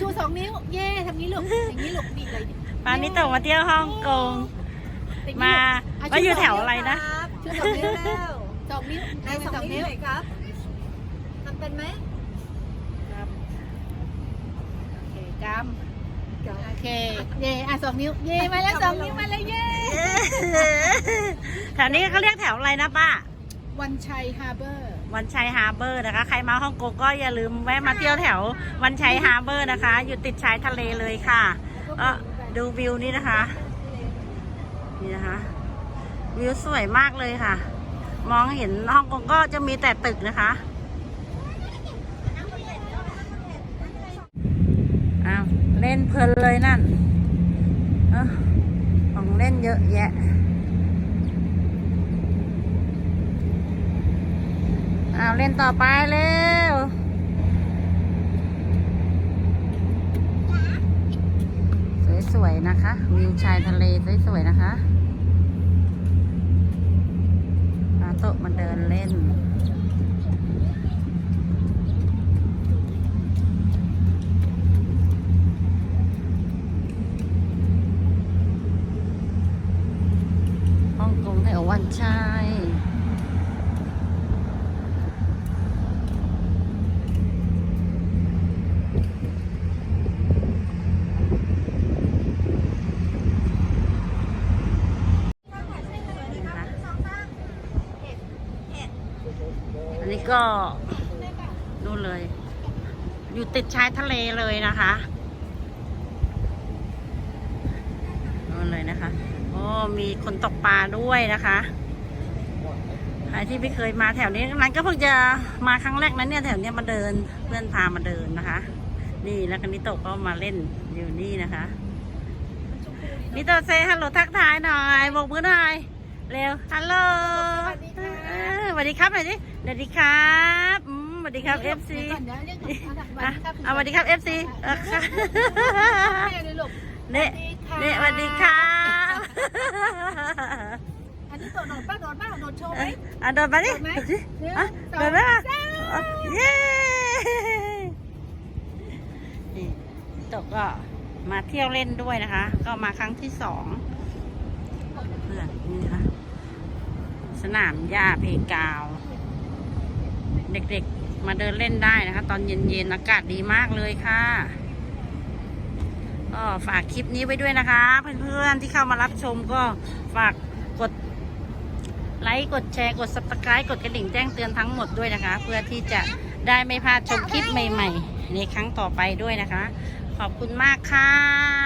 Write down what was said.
ชูสองนิ้ว เย่ทำนี้ลูกอย่างนี้ลูกนี่เลยปานิโตะมาเที่ยวฮ่องกง มามาอยู่แถวอะไรนะชูสองนิ้วแล้วสองนิ้วในสองนิ้วไหนครับทำเป็นไหมครับโอเคกำโอเค เย่อะสองนิ้ว เย่มาแล้วสองนิ้วมาแล้วเย่แถวนี้เขาเรียกแถวอะไรนะป้า วันชัยฮาร์เบอร์ วันชัยฮาร์เบอร์นะคะ ใครมาฮ่องกงก็อย่าลืมแวะมาเที่ยวแถววันชัยฮาร์เบอร์นะคะ อยู่ติดชายทะเลเลยค่ะก็ดูวิวนี่นะคะ นี่นะคะ วิวสวยมากเลยค่ะ มองเห็นฮ่องกงก็จะมีแต่ตึกนะคะอ้าวเล่นเพลินเลยนั่นเอ้าของเล่นเยอะแยะ อ้าเล่นต่อไปเร็วสวยๆนะคะ วิวชายทะเลสวยๆนะคะพาโตะมาเดินเล่นฮ่องกงแถววันชัย นะคะอันนี้ ก็นู่นเลย อยู่ติดชายทะเลเลยนะคะนู่นเลยนะคะโอ้มีคนตกปลาด้วยนะคะใครที่ไม่เคยมาแถวนี้นั้นก็เพิ่งจะมาครั้งแรกนั้นเนี่ยแถวเนี้ยมาเดินเพื่อนพามาเดินนะคะ นี่แล้วกันนิโตก็มาเล่นอยู่นี่นะคะนิโตเซฮัลโหลทักทายหน่อยบอกมือหน่อยเร็วฮัลโหล วัสดีครับหน่อยดิสวัสดีครับอืมสวัสดีครับเอฟซีเดี๋ยวเรียกก่อนอะครับเอาสวัสดีครับเอฟซีเออค่ะแม่เลยลูกเนี่ยเนี่ยสวัสดีครับอันนี้ตัวโดดป้าโดดป้าโดดโชว์ไหมอะเดินมาดิโดดไหมเดินสิหนึ่งอะสองเดินมาสามอะเย้นี่ตกก็มาเที่ยวเล่นด้วยนะคะ ก็มาครั้งที่สองเพื่อนนี่นะคะ สนามหญ้าเพกาว เด็กๆมาเดินเล่นได้นะคะ ตอนเย็นๆอากาศดีมากเลยค่ะก็ฝากคลิปนี้ไว้ด้วยนะคะ เพื่อนๆที่เข้ามารับชมก็ฝากกดไลค์กดแชร์กด subscribe กดกระดิ่งแจ้งเตือนทั้งหมดด้วยนะคะ เพื่อที่จะได้ไม่พลาดชมคลิปใหม่ ๆ ในครั้งต่อไปด้วยนะคะ ขอบคุณมากค่ะ